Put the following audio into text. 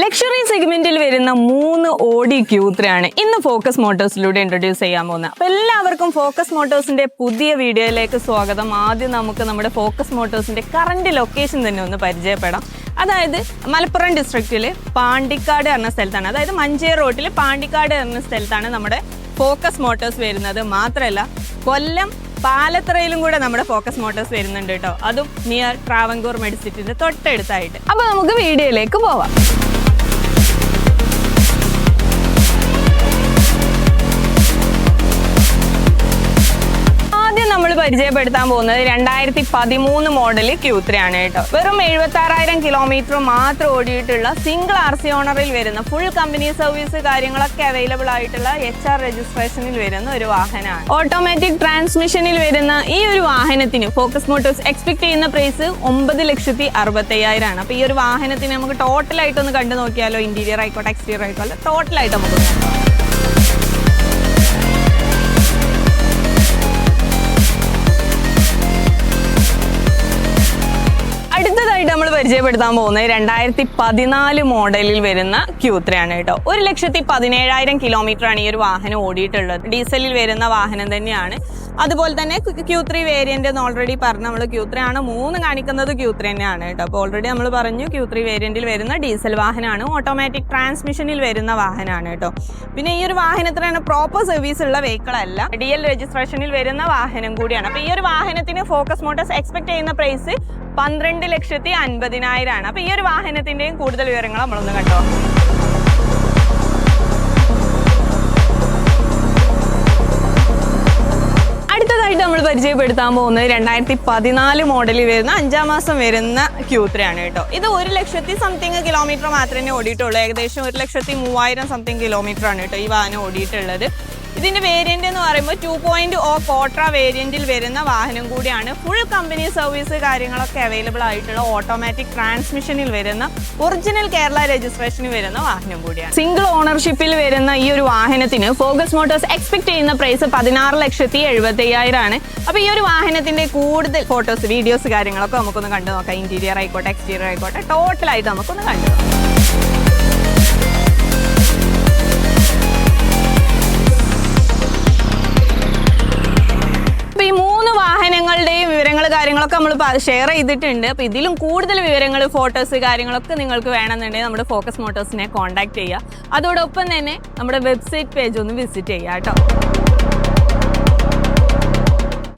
Luxury സെഗ്മെന്റിൽ വരുന്ന മൂന്ന് ഓഡി ക്യൂത്രയാണ് ഇന്ന് ഫോക്കസ് മോട്ടോഴ്സിലൂടെ ഇൻട്രൊഡ്യൂസ് ചെയ്യാൻ പോകുന്നത്. അപ്പൊ എല്ലാവർക്കും ഫോക്കസ് മോട്ടോഴ്സിന്റെ പുതിയ വീഡിയോയിലേക്ക് സ്വാഗതം. ആദ്യം നമുക്ക് നമ്മുടെ ഫോക്കസ് മോട്ടോഴ്സിന്റെ കറണ്ട് ലൊക്കേഷൻ തന്നെ ഒന്ന് പരിചയപ്പെടാം. അതായത് മലപ്പുറം ഡിസ്ട്രിക്റ്റിൽ പാണ്ടിക്കാട് എന്ന സ്ഥലത്താണ്. അതായത് മഞ്ചേ റോട്ടിൽ പാണ്ടിക്കാട് എന്ന സ്ഥലത്താണ് നമ്മുടെ ഫോക്കസ് മോട്ടോഴ്സ് വരുന്നത്. മാത്രമല്ല കൊല്ലം പാലത്തറയിലും കൂടെ നമ്മുടെ ഫോക്കസ് മോട്ടോഴ്സ് വരുന്നുണ്ട് കേട്ടോ. അതും നിയർ ട്രാവൻകൂർ മെഡിസിറ്റിന്റെ തൊട്ടടുത്തായിട്ട്. അപ്പൊ നമുക്ക് വീഡിയോയിലേക്ക് പോവാം. പരിചയപ്പെടുത്താൻ പോകുന്നത് രണ്ടായിരത്തി പതിമൂന്ന് മോഡൽ ക്യൂത്രി ആണ് കേട്ടോ. വെറും എഴുപത്തി ആറായിരം കിലോമീറ്റർ മാത്രം ഓടിയിട്ടുള്ള സിംഗിൾ ആർ സി ഓണറിൽ വരുന്ന ഫുൾ കമ്പനി സർവീസ് കാര്യങ്ങളൊക്കെ അവൈലബിൾ ആയിട്ടുള്ള എച്ച് ആർ രജിസ്ട്രേഷനിൽ വരുന്ന ഒരു വാഹനമാണ്. ഓട്ടോമാറ്റിക് ട്രാൻസ്മിഷനിൽ വരുന്ന ഈ ഒരു വാഹനത്തിന് ഫോക്കസ് മോട്ടോഴ്സ് എക്സ്പെക്ട് ചെയ്യുന്ന പ്രൈസ് ഒമ്പത് ലക്ഷത്തി അറുപത്തി ആണ്. അപ്പൊ ഈ ഒരു വാഹനത്തിന് നമുക്ക് ടോട്ടലായിട്ടൊന്ന് കണ്ടു നോക്കിയാലോ ഇന്റീരിയർ ആയിക്കോട്ടെ എക്സ്റ്റീരിയർ ആയിക്കോട്ടെ ടോട്ടലായിട്ട് നമുക്ക് നോക്കാം. പരിചയപ്പെടുത്താൻ പോകുന്നത് രണ്ടായിരത്തി പതിനാല് മോഡലിൽ വരുന്ന ക്യൂത്രയാണ് കേട്ടോ. ഒരു ലക്ഷത്തി പതിനേഴായിരം കിലോമീറ്റർ ആണ് ഈ ഒരു വാഹനം ഓടിയിട്ടുള്ളത്. ഡീസലിൽ വരുന്ന വാഹനം തന്നെയാണ്. അതുപോലെ തന്നെ ക്യൂ ത്രീ വേരിയന്റ് എന്ന് ഓൾറെഡി പറഞ്ഞു നമ്മൾ ക്യൂ ത്രീ ആണ് മൂന്ന് കാണിക്കുന്നത് ക്യൂ ത്രീ തന്നെയാണ് കേട്ടോ. അപ്പോൾ ഓൾറെഡി നമ്മൾ പറഞ്ഞു ക്യൂ ത്രീ വേരിയന്റിൽ വരുന്ന ഡീസൽ വാഹനമാണ്. ഓട്ടോമാറ്റിക് ട്രാൻസ്മിഷനിൽ വരുന്ന വാഹനമാണ് കേട്ടോ. പിന്നെ ഈ ഒരു വാഹനത്തിനാണ് പ്രോപ്പർ സർവീസ് ഉള്ള വെഹിക്കിൾ അല്ല. ഡി എൽ രജിസ്ട്രേഷനിൽ വരുന്ന വാഹനം കൂടിയാണ്. അപ്പോൾ ഈ ഒരു വാഹനത്തിന് ഫോക്കസ് മോട്ടോഴ്സ് എക്സ്പെക്ട് ചെയ്യുന്ന പ്രൈസ് പന്ത്രണ്ട് ലക്ഷത്തി അൻപതിനായിരമാണ് അപ്പൊ ഈ ഒരു വാഹനത്തിന്റെയും കൂടുതൽ വിവരങ്ങൾ നമ്മളൊന്ന് കണ്ടോ? പരിചയപ്പെടുത്താൻ പോകുന്നത് രണ്ടായിരത്തി പതിനാല് മോഡലിൽ വരുന്ന അഞ്ചാം മാസം വരുന്ന ക്യൂത്രയാണ് കേട്ടോ. ഇത് ഒരു ലക്ഷത്തി സംതിങ് കിലോമീറ്റർ മാത്രമേ ഓടിയിട്ടുള്ളൂ. ഏകദേശം ഒരു ലക്ഷത്തി മൂവായിരം സംതിങ് കിലോമീറ്റർ ആണ് കേട്ടോ ഈ വാഹനം ഓടിയിട്ടുള്ളത്. ഇതിന്റെ വേരിയന്റ് എന്ന് പറയുമ്പോൾ ടു പോയിന്റ് ഓ കോട്ര വേരിയന്റിൽ വരുന്ന വാഹനം കൂടിയാണ്. ഫുൾ കമ്പനി സർവീസ് കാര്യങ്ങളൊക്കെ അവൈലബിൾ ആയിട്ടുള്ള ഓട്ടോമാറ്റിക് ട്രാൻസ്മിഷനിൽ വരുന്ന ഒറിജിനൽ കേരള രജിസ്ട്രേഷനിൽ വരുന്ന വാഹനം കൂടിയാണ്. സിംഗിൾ ഓണർഷിപ്പിൽ വരുന്ന ഈ ഒരു വാഹനത്തിന് ഫോക്കസ് മോട്ടോഴ്സ് എക്സ്പെക്ട് ചെയ്യുന്ന പ്രൈസ് പതിനാറ് ലക്ഷത്തി എഴുപത്തി അയ്യായിരം ആണ്. അപ്പോൾ ഈ ഒരു വാഹനത്തിന്റെ കൂടുതൽ ഫോട്ടോസ് വീഡിയോസ് കാര്യങ്ങളൊക്കെ നമുക്കൊന്ന് കണ്ടു നോക്കാം ഇന്റീരിയർ ആയിക്കോട്ടെ എക്സ്റ്റീരിയർ ആയിക്കോട്ടെ ടോട്ടലായിട്ട് നമുക്കൊന്ന് കണ്ടു നോക്കാം കാര്യങ്ങളൊക്കെ നമ്മൾ ഷെയർ ചെയ്തിട്ടുണ്ട്. അപ്പൊ ഇതിലും കൂടുതൽ വിവരങ്ങൾ ഫോട്ടോസ് കാര്യങ്ങളൊക്കെ നിങ്ങൾക്ക് വേണമെന്നുണ്ടെങ്കിൽ നമ്മുടെ ഫോക്കസ് മോട്ടോഴ്സിനെ കോൺടാക്ട് ചെയ്യുക അതോടൊപ്പം തന്നെ നമ്മുടെ വെബ്സൈറ്റ് പേജ് ഒന്ന് വിസിറ്റ് ചെയ്യുക കേട്ടോ.